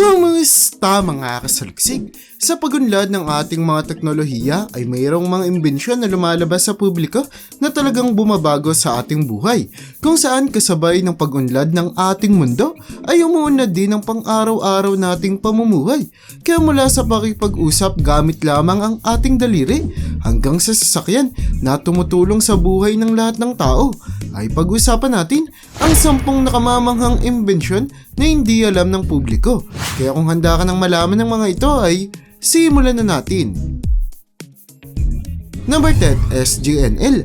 Kumusta mga kasaliksik? Sa pagunlad ng ating mga teknolohiya ay mayroong mga imbensyon na lumalabas sa publiko na talagang bumabago sa ating buhay. Kung saan kasabay ng pagunlad ng ating mundo ay umuunlad din ang pang-araw-araw nating pamumuhay. Kaya mula sa pakipag-usap gamit lamang ang ating daliri hanggang sa sasakyan na tumutulong sa buhay ng lahat ng tao ay pag-usapan natin ang sampung nakamamanghang imbensyon na hindi alam ng publiko. Kaya kung handa ka ng malaman ng mga ito ay simulan na natin. Number 10, SGNL.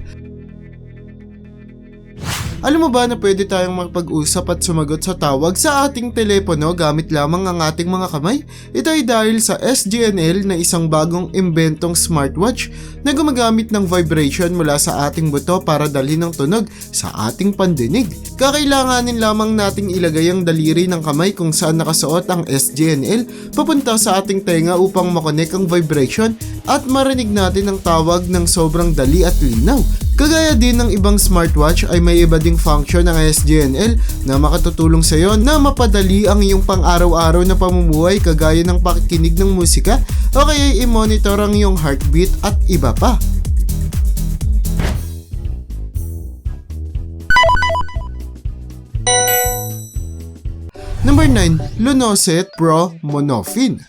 Alam mo ba na pwede tayong makipag-usap at sumagot sa tawag sa ating telepono gamit lamang ang ating mga kamay? Ito ay dahil sa SGNL na isang bagong imbentong smartwatch na gumagamit ng vibration mula sa ating buto para dalhin ng tunog sa ating pandinig. Kakailanganin lamang nating ilagay ang daliri ng kamay kung saan nakasuot ang SGNL papunta sa ating tenga upang makonek ang vibration at marinig natin ang tawag ng sobrang dali at linaw. Kagaya din ng ibang smartwatch ay may iba ding function ng SGNL na makatutulong sa iyo na mapadali ang iyong pang-araw-araw na pamumuhay kagaya ng pakikinig ng musika o kaya i-monitor ang iyong heartbeat at iba pa. Number 9, Lunoset Pro Monofin.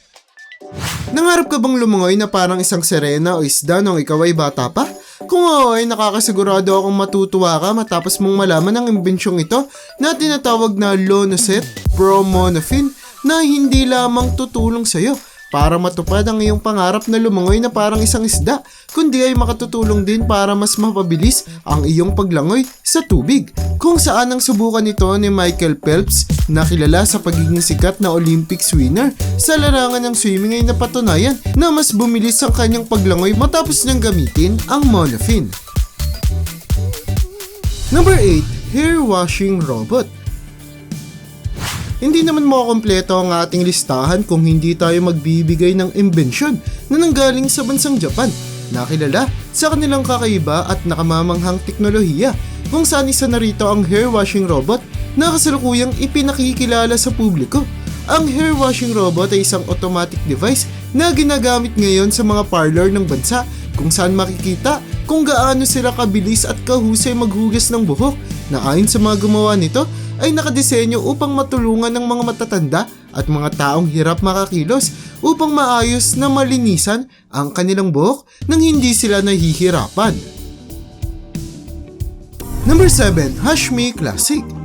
Nangarap ka bang lumangoy na parang isang serena o isda nung ikaw ay bata pa? Kung oo ay nakakasigurado akong matutuwa ka matapos mong malaman ang imbensyon ito na tinatawag na Lonoset Pro Monofin na hindi lamang tutulong sa'yo para matupad ang iyong pangarap na lumangoy na parang isang isda, kundi ay makatutulong din para mas mapabilis ang iyong paglangoy sa tubig. Kung saan ang subukan nito ni Michael Phelps na kilala sa pagiging sikat na Olympics winner sa larangan ng swimming ay napatunayan na mas bumilis ang kanyang paglangoy matapos niyang gamitin ang monofin. Number 8, Hair Washing Robot hindi naman makukompleto ang ating listahan kung hindi tayo magbibigay ng imbensyon na nanggaling sa bansang Japan na kilala sa kanilang kakaiba at nakamamanghang teknolohiya kung saan isa na rito ang hair washing robot na kasalukuyang ipinakikilala sa publiko. Ang hair washing robot ay isang automatic device na ginagamit ngayon sa mga parlor ng bansa kung saan makikita kung gaano sila kabilis at kahusay maghugas ng buhok na ayon sa mga gumawa nito ay nakadesenyo upang matulungan ng mga matatanda at mga taong hirap makakilos upang maayos na malinisan ang kanilang buhok nang hindi sila nahihirapan. Number 7, Hashmi Classic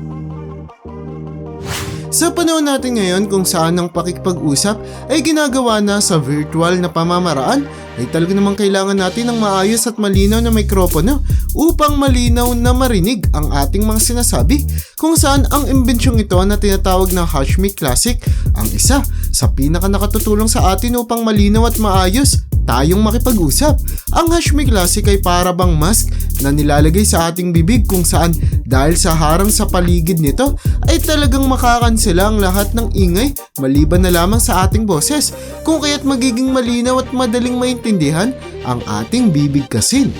sa panahon natin ngayon kung saan ang pakikipag-usap ay ginagawa na sa virtual na pamamaraan, ay talaga namang kailangan natin ng maayos at malinaw na mikropono upang malinaw na marinig ang ating mga sinasabi kung saan ang imbentsyong ito na tinatawag na Hashmi Classic ang isa sa pinaka nakatutulong sa atin upang malinaw at maayos tayong makipag-usap. Ang Hashmi Classic ay para bang mask na nilalagay sa ating bibig kung saan dahil sa harang sa paligid nito ay talagang makakansela ang lahat ng ingay maliban na lamang sa ating boses kung kaya't magiging malinaw at madaling maintindihan ang ating bibig kasin.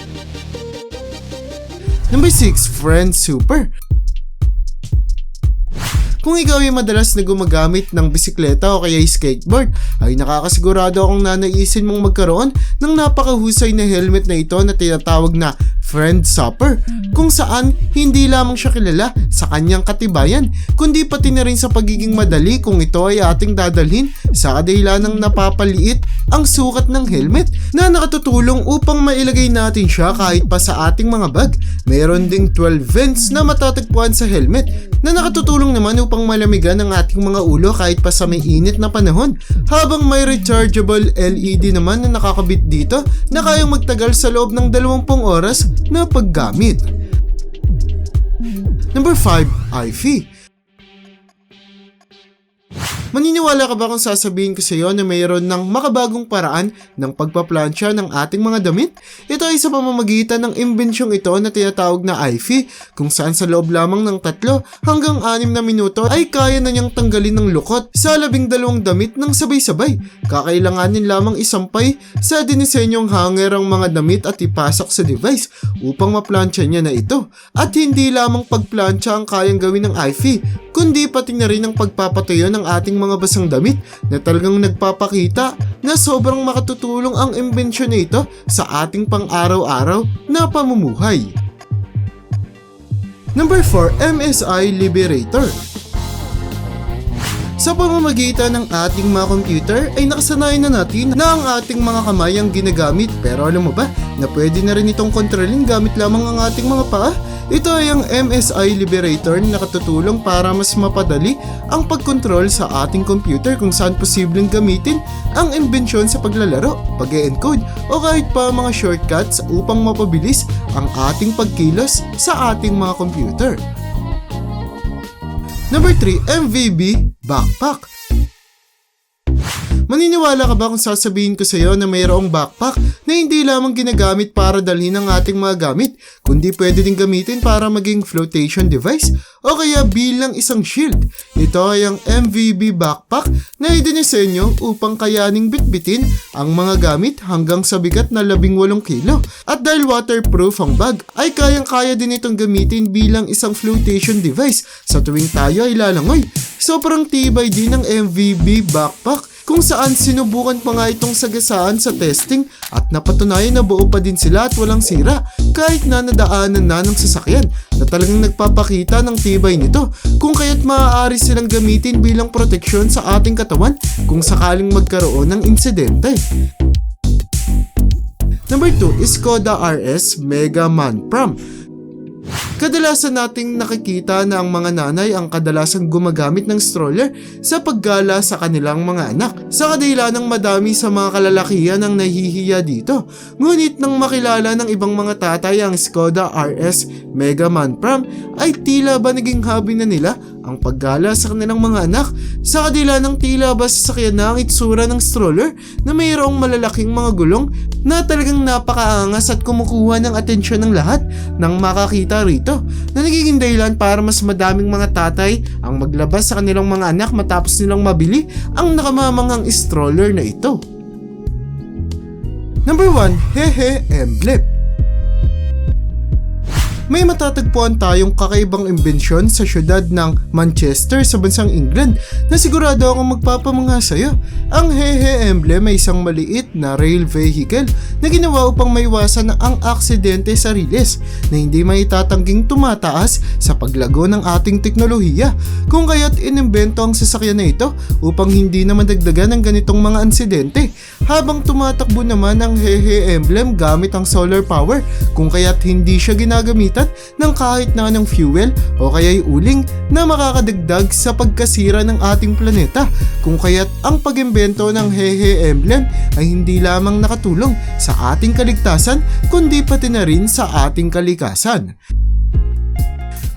Number 6, Friend Super. Kung ikaw ay madalas na gumagamit ng bisikleta o kaya skateboard, ay nakakasigurado akong nanaisin mong magkaroon ng napakahusay na helmet na ito na tinatawag na Friend Supper, kung saan hindi lamang siya kilala sa kanyang katibayan, kundi pati na rin sa pagiging madali kung ito ay ating dadalhin sa ng napapaliit ang sukat ng helmet na nakatutulong upang mailagay natin siya kahit pa sa ating mga bag. Mayroon ding 12 vents na matatagpuan sa helmet na nakatutulong naman upang malamigan ang ating mga ulo kahit pa sa may init na panahon habang may rechargeable LED naman na nakakabit dito na kayang magtagal sa loob ng 20 oras na paggamit. Number 5, IFE. Maniniwala ka ba kung sasabihin ko sa iyo na mayroon ng makabagong paraan ng pagpaplansya ng ating mga damit? Ito ay sa pamamagitan ng imbentsyong ito na tinatawag na IFE kung saan sa loob lamang ng tatlo hanggang anim na minuto ay kaya na niyang tanggalin ng lukot sa labing dalawang damit ng sabay-sabay. Kakailanganin lamang isampay sa dinisenyong hanger ang mga damit at ipasok sa device upang maplansya niya na ito. At hindi lamang pagplansya ang kayang gawin ng IFE kundi pati na rin ang pagpapatuyo ng ating mga basang damit na talagang nagpapakita na sobrang makatutulong ang imbensyon na ito sa ating pang-araw-araw na pamumuhay. Number 4, MSI Liberator. Sa pamamagitan ng ating mga computer ay nakasanayan na natin na ang ating mga kamay ang ginagamit pero alam mo ba na pwede na rin itong kontrolin gamit lamang ang ating mga paa? Ito ay ang MSI Liberator na nakatutulong para mas mapadali ang pagkontrol sa ating computer kung saan posibleng gamitin ang imbensyon sa paglalaro, pag encode o kahit pa mga shortcuts upang mapabilis ang ating pagkilos sa ating mga computer. Number 3, MVB Backpack. Maniniwala ka ba kung sasabihin ko sa iyo na mayroong backpack na hindi lamang ginagamit para dalhin ang ating mga gamit, kundi pwede din gamitin para maging flotation device o kaya bilang isang shield. Ito ay ang MVB backpack na idinisenyo upang kayaning bitbitin ang mga gamit hanggang sa bigat na 18 kilo. At dahil waterproof ang bag, ay kayang-kaya din itong gamitin bilang isang flotation device sa tuwing tayo ay lalangoy. Sobrang tibay din ng MVB backpack kung saan sinubukan pa nga itong sagasaan sa testing at napatunayan na buo pa din sila at walang sira kahit na nadaanan na ng sasakyan na talagang nagpapakita ng tibay nito kung kaya't maaari silang gamitin bilang proteksyon sa ating katawan kung sakaling magkaroon ng insidente. Number 2 is Skoda RS Mega Man Pram. Kadalasan nating nakikita na ang mga nanay ang kadalasang gumagamit ng stroller sa paggala sa kanilang mga anak. Sa kadila ng madami sa mga kalalakihan ang nahihiya dito. Ngunit nang makilala ng ibang mga tatay ang Skoda RS Mega Man Pram ay tila ba naging hobby na nila ang paggala sa kanilang mga anak sa kadila ng tila ba sasakyan na ang itsura ng stroller na mayroong malalaking mga gulong na talagang napakaangas at kumukuha ng atensyon ng lahat nang makakita rito na nagiging dahilan para mas madaming mga tatay ang maglabas sa kanilang mga anak matapos nilang mabili ang nakamamangang stroller na ito. Number 1, Hehe Emblem may matatagpuan tayong kakaibang imbensyon sa syudad ng Manchester sa bansang England na sigurado akong magpapamangha sa'yo. Ang Hehe Emblem ay isang maliit na rail vehicle na ginawa upang maiwasan ang aksidente sa riles na hindi maitatangging tumataas sa paglago ng ating teknolohiya kung kaya't inimbento ang sasakyan na ito upang hindi na madagdagan ng ganitong mga insidente habang tumatakbo naman ang Hehe Emblem gamit ang solar power kung kaya't hindi siya ginagamitan ng kahit na anong fuel o kaya'y uling na makakadagdag sa pagkasira ng ating planeta kung kaya't ang pag-imbento ng Hehe Emblem ay hindi lamang nakatulong sa ating kaligtasan kundi pati na rin sa ating kalikasan.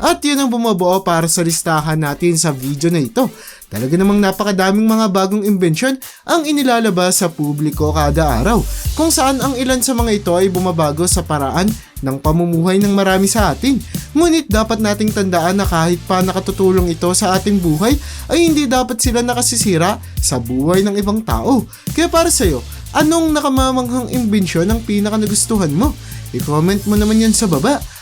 At yun ang bumubuo para sa listahan natin sa video na ito. Talaga namang napakadaming mga bagong imbensyon ang inilalabas sa publiko kada araw, kung saan ang ilan sa mga ito ay bumabago sa paraan ng pamumuhay ng marami sa atin. Ngunit dapat nating tandaan na kahit pa nakatutulong ito sa ating buhay, ay hindi dapat sila nakasisira sa buhay ng ibang tao. Kaya para sa'yo, anong nakamamanghang imbensyon ang pinaka nagustuhan mo? I-comment mo naman yan sa baba.